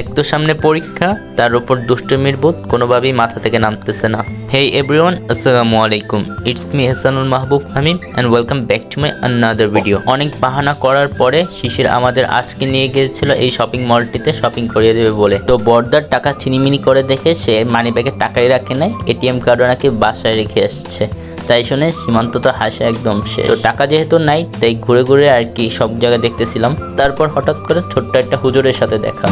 এক তো সামনে পরীক্ষা, তার উপর দুষ্টমির বোধ কোনোভাবেই মাথা থেকে নামতেছে না। হেই এভরিওয়ান আসসালামু আলাইকুম। It's me Hasanul Mahbub Hamim and welcome back to my another video অনেক বাহানা করার পরে শিশির আমাদের আজকে নিয়ে গিয়েছিল এই শপিং মলটিতে শপিং করিয়ে দেবে বলে। তো বর্দার টাকা ছিনিমিনি করে দেখে সে মানি ব্যাগে টাকাই রাখে নাই এটিএম কার্ডও নাকি বাসায় রেখে আসছে। তাই শুনে সীমান্ত তো হাসে একদম শেষ। তো টাকা যেহেতু নাই, তাই ঘুরে ঘুরে আর কি সব জায়গায় দেখতেছিলাম। তারপর হঠাৎ করে ছোট্ট একটা হুজুরের সাথে দেখা।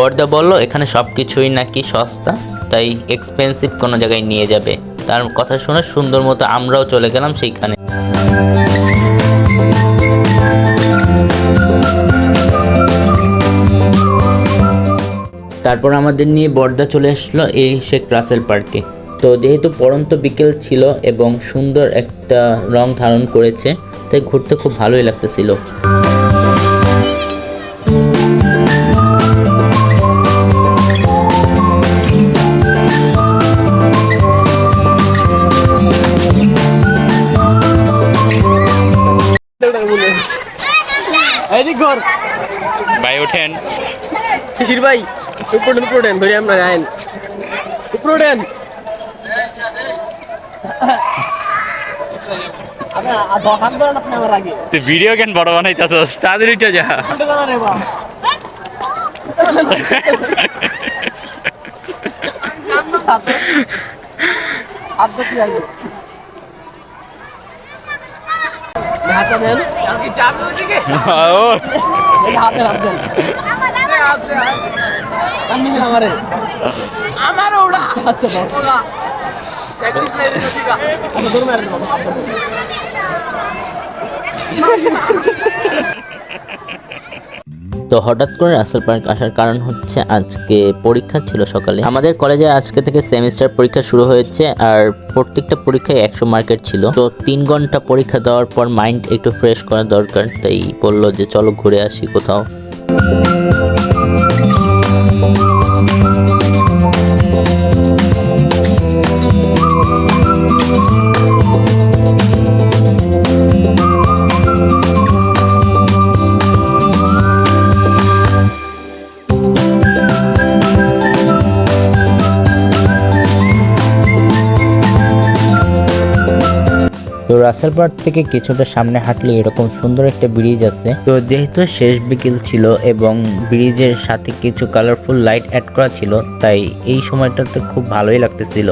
পর্দা বলল, এখানে সব কিছুই নাকি সস্তা, তাই এক্সপেন্সিভ কোনো জায়গায় নিয়ে যাবে। তার কথা শুনে সুন্দর মতো আমরাও চলে গেলাম সেইখানে। তারপর আমাদের নিয়ে বর্দা চলে আসলো এই শেখ রাসেল পার্কে। তো যেহেতু পরন্ত বিকেল ছিল এবং সুন্দর একটা রং ধারণ করেছে, তাই ঘুরতে খুব ভালোই লাগতেছিল। ঘর। ভাই ওঠেন। শিশির ভাই উপরে উপরে উঠেন ধরে আমরা আইন। উপরে আমার তুই ভিডিও কেন বড় বানাইতেছস? তাড়াতাড়ি উঠে যা। উল্টে দাঁড়ান রে বা হাত ধরতে আগে হাতটা দেন ওঠ। এই হাতে হাত দেন আমি নিলাম আমারে আমারও ওটা আচ্ছা আচ্ছা বাবা আপনি ধরে মারেন বাবা হাত ধরে। তো হঠাৎ করে রাসেল পার্ক আসার কারণ হচ্ছে আজকে পরীক্ষা ছিল সকালে। আমাদের কলেজে আজকে থেকে সেমিস্টার পরীক্ষা শুরু হয়েছে আর প্রত্যেকটা পরীক্ষায় একশো মার্কের ছিল। তো তিন ঘণ্টা পরীক্ষা দেওয়ার পর মাইন্ড একটু ফ্রেশ করা দরকার, তাই বলল যে চলো ঘুরে আসি কোথাও। তো রাসেল পার্ক থেকে কিছুটা সামনে হাঁটলে এরকম সুন্দর একটা ব্রিজ আছে। তো যেহেতু শেষ বিকেল ছিল এবং ব্রিজের সাথে কিছু কালারফুল লাইট অ্যাড করা ছিল, তাই এই সময়টাতে খুব ভালোই লাগতেছিল।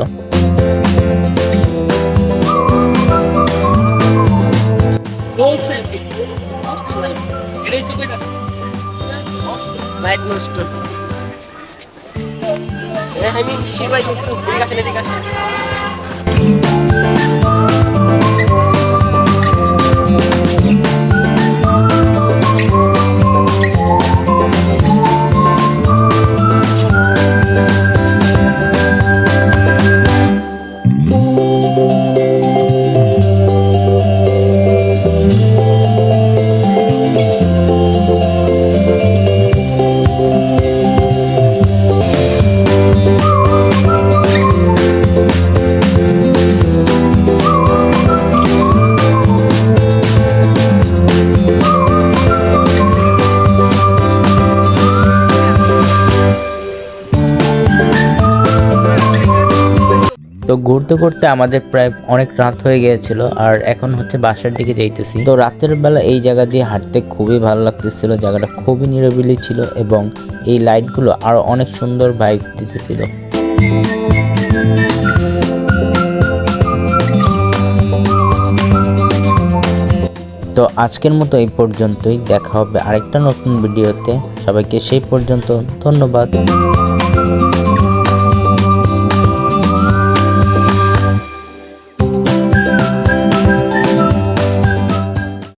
তো ঘুরতে ঘুরতে আমাদের প্রায় অনেক রাত হয়ে গিয়েছিল আর এখন হচ্ছে বাসার দিকে যাইতেছি। তো রাতের বেলা এই জায়গা দিয়ে হাঁটতে খুবই ভালো লাগতেছিল, জায়গাটা খুবই নিরবিলি ছিল এবং এই লাইটগুলো আরও অনেক সুন্দর ভাইব দিতেছিল। তো আজকের মতো এই পর্যন্তই, দেখা হবে আরেকটা নতুন ভিডিওতে। সবাইকে সেই পর্যন্ত ধন্যবাদ।